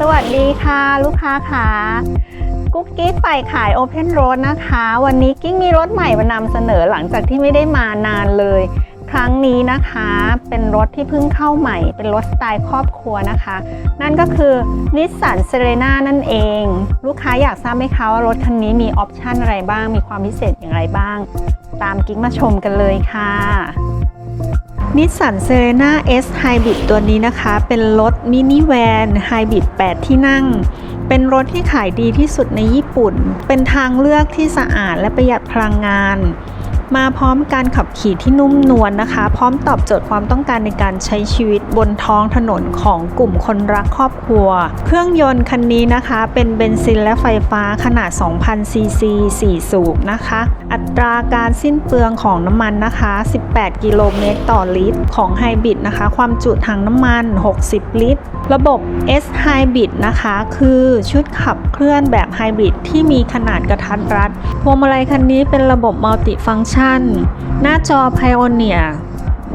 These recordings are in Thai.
สวัสดีค่ะ ลูกค้าค่ะกุ๊กกิ๊กไปขาย Open Road นะคะ วันนี้กิ๊กมีรถใหม่มานำเสนอหลังจากที่ไม่ได้มานานเลย ครั้งนี้นะคะ เป็นรถที่เพิ่งเข้าใหม่ เป็นรถสไตล์ครอบครัวนะคะ นั่นก็คือนิสสันเซเรนานั่นเอง ลูกค้าอยากทราบไหมคะว่ารถคันนี้มีออปชันอะไรบ้าง มีความพิเศษอย่างไรบ้าง ตามกิ๊กมาชมกันเลยค่ะ นิสสันเซเรนา S Hybrid ตัวนี้นะคะ เป็นรถมินิแวนไฮบริด8 ที่นั่ง เป็นรถที่ขายดีที่สุดในญี่ปุ่น เป็นทางเลือกที่สะอาดและประหยัดพลังงาน มาพร้อมการขับขี่ที่นุ่มนวลนะคะ พร้อมตอบโจทย์ความต้องการในการใช้ชีวิตบนท้องถนนของกลุ่มคนรักครอบครัว เครื่องยนต์คันนี้นะคะ เป็นเบนซินและไฟฟ้าขนาด 2,000 ซีซี 4 สูบนะคะ อัตราการสิ้นเปลืองของน้ำมันนะคะ 18 กิโลเมตรต่อลิตร ของไฮบริดนะคะ ความจุถังน้ำมัน 60 ลิตร ระบบ S Hybrid นะคะ คือชุดขับเคลื่อนแบบไฮบริดที่มีขนาดกระทัดรัด พวงมาลัยคันนี้เป็นระบบมัลติฟัง c t ชันหน้าจอ Pioneer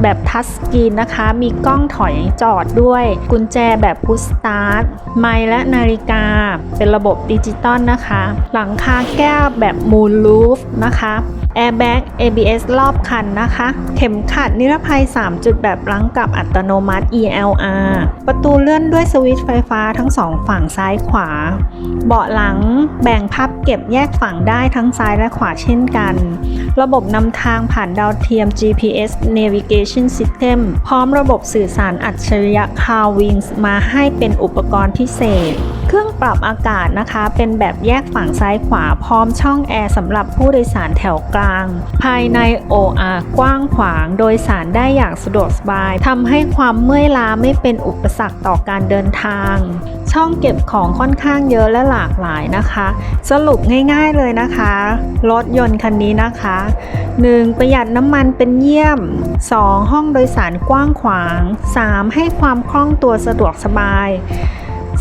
แบบทัชสกรีนนะคะ มีกล้องถอยจอดด้วย กุญแจแบบพุ s สตาร์ท ไมล์และนาฬิกา เป็นระบบดิจิตอลนะคะ หลังคาแก้วแบบมูลลูฟนะคะแอร์แบ็ก ABS รอบคันนะคะ เข็มขัดนิรภัย 3 จุดแบบรั้งกับอัตโนมัติ ELR ประตูเลื่อนด้วยสวิตช์ไฟฟ้าทั้งสองฝั่งซ้ายขวา เบาะหลังแบ่งพับเก็บแยกฝั่งได้ทั้งซ้ายและขวาเช่นกัน ระบบนำทางผ่านดาวเทียม GPS Navigation Navigation System พร้อมระบบสื่อสารอัจฉริยะ Car Wings มาให้เป็นอุปกรณ์พิเศษ เครื่อง ปรับอากาศนะคะ เป็นแบบแยกฝั่งซ้ายขวาพร้อมช่องแอร์สำหรับผู้โดยสารแถวกลาง ภายใน OR กว้างขวางโดยสารได้อย่างสะดวกสบายทำให้ความเมื่อยล้าไม่เป็นอุปสรรคต่อการเดินทาง ช่องเก็บของค่อนข้างเยอะและหลากหลายนะคะ สรุปง่ายๆเลยนะคะรถยนต์คันนี้นะคะ 1. ประหยัดน้ำมันเป็นเยี่ยม 2. ห้องโดยสารกว้างขวาง 3. ให้ความคล่องตัวสะดวกสบาย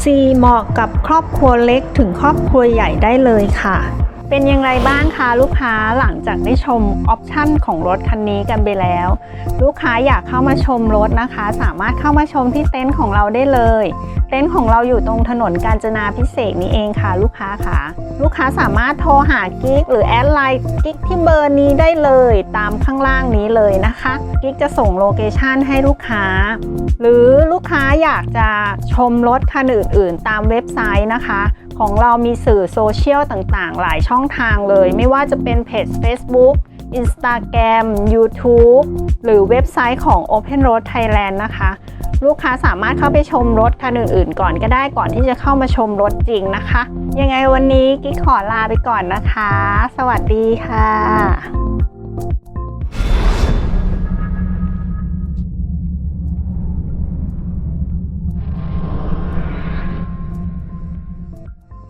4. เหมาะกับครอบครัวเล็กถึงครอบครัวใหญ่ได้เลยค่ะ เป็นอย่างไรบ้างคะลูกค้าหลังจากได้ชมออปชั่นของรถคันนี้กันไปแล้ว ลูกค้าอยากเข้ามาชมรถนะคะ สามารถเข้ามาชมที่เต็นท์ของเราได้เลย เต็นท์ของเราอยู่ตรงถนนกาญจนาพิเศษนี่เองค่ะลูกค้าค่ะลูกค้าสามารถโทรหากิ๊กหรือแอดไลน์กิ๊กที่เบอร์นี้ได้เลยตามข้างล่างนี้เลยนะคะกิ๊กจะส่งโลเคชันให้ลูกค้า หรือลูกค้าอยากจะชมรถคันอื่น ๆ ตามเว็บไซต์นะคะ ของเรามีสื่อโซเชียลต่างๆ หลายช่ององทางเลย ไม่ว่าจะเป็นเพจ Facebook Instagram YouTube หรือเว็บไซต์ของ Open Road Thailand นะคะ ลูกค้าสามารถเข้าไปชมรถคันอื่นๆ ก่อนก็ได้ก่อนที่จะเข้ามาชมรถจริงนะคะ ยังไงวันนี้กิ๊กขอลาไปก่อนนะคะ สวัสดีค่ะ